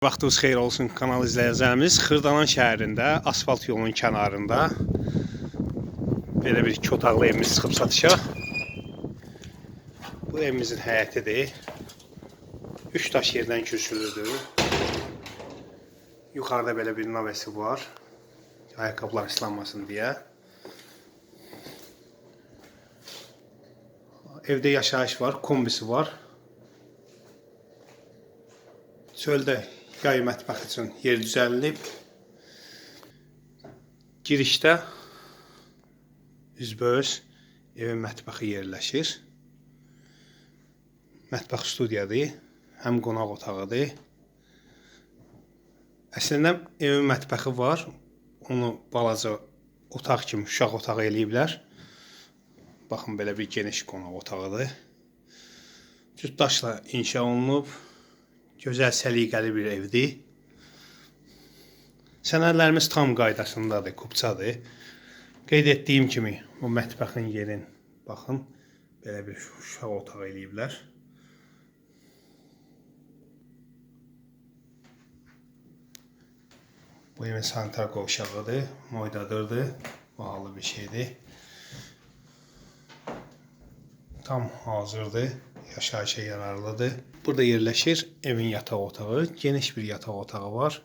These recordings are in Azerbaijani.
Vaxtınız xeyir olsun kanal izləyicilərimiz. Xırdalan şəhərində asfalt yolunun kənarında belə bir iki otaqlı evimiz çıxıb satışa. Bu evimizin həyətidir. 3 daş yerdən kürsülüdür. Yuxarıda belə bir navəsi var. Ayaqqabılar ıslanmasın deyə. Evdə yaşayış var, kombisi var. Çöldə yay mətbəx üçün yer düzəldilib. Girişdə üzbəüz evin mətbəxi yerləşir. Mətbəx studiyadır, həm qonaq otağıdır. Əslində evin mətbəxi var. Onu balaca otaq kimi uşaq otağı eləyiblər. Baxın belə bir geniş qonaq otağıdır. Cüt daşla inşa olunub. Gözəl səliqəli bir evdir. Sənədlərimiz tam qaydasındadır, kupçadır. Qeyd etdiyim kimi bu mətbəxin yerin baxın belə bir uşaq otağı eləyiblər. Bu evin sanitar qovşağıdır, moydadırdır, bahalı bir şeydir. Tam hazırdır, yaşayışa yararlıdır. Burada yerləşir evin yataq otağı, geniş bir yataq otağı var.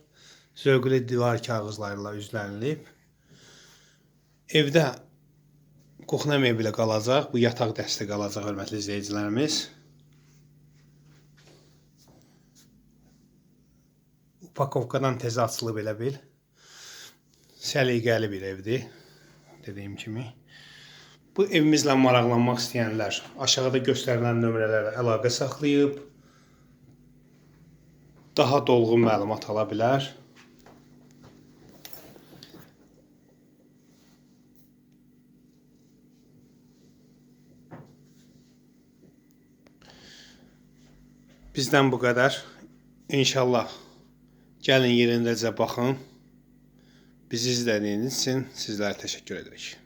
Zövqlü divar kağızlarıyla üzlənilib. Evdə qoxuna mebeli qalacaq, bu yataq dəsti qalacaq hörmətli izləyicilərimiz. Upakovkadan tez açılıb elə bil. Səliqəli bir evdir, dediyim kimi. Bu evimizlə maraqlanmaq istəyənlər aşağıda göstərilən nömrələrə əlaqə saxlayıb daha dolğun məlumat ala bilər. Bizdən bu qədər. İnşallah gəlin yerindəcə baxın. Bizi izlədiyiniz üçün sizlərə təşəkkür edirik.